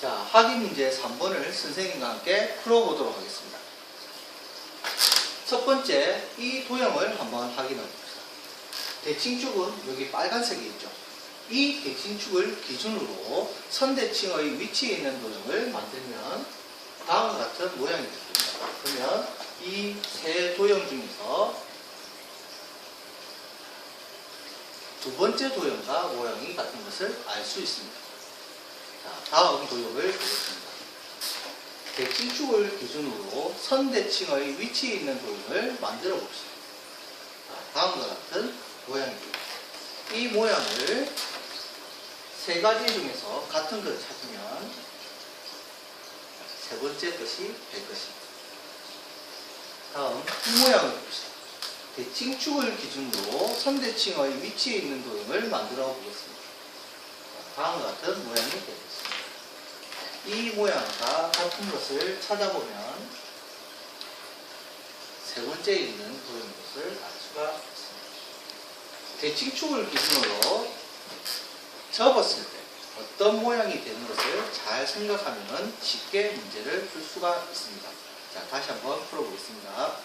자, 확인 문제 3번을 선생님과 함께 풀어보도록 하겠습니다. 첫 번째, 이 도형을 한번 확인해 봅시다. 대칭축은 여기 빨간색이 있죠. 이 대칭축을 기준으로 선대칭의 위치에 있는 도형을 만들면 다음과 같은 모양이 됩니다. 그러면 이 세 도형 중에서 두 번째 도형과 모양이 같은 것을 알 수 있습니다. 자, 다음 도형을 보겠습니다. 대칭축을 기준으로 선대칭의 위치에 있는 도형을 만들어 봅시다. 자, 다음과 같은 모양입니다. 이 모양을 세 가지 중에서 같은 것을 찾으면 세 번째 것이 될 것입니다. 다음 이 모양을 봅시다. 대칭축을 기준으로 선대칭의 위치에 있는 도형을 만들어 보겠습니다. 자, 다음과 같은 모양이 되겠습니다. 이 모양과 같은 것을 찾아보면 세 번째에 있는 도형인 것을 알 수가 있습니다. 대칭축을 기준으로 접었을 때 어떤 모양이 되는 것을 잘 생각하면 쉽게 문제를 풀 수가 있습니다. 자, 다시 한번 풀어보겠습니다.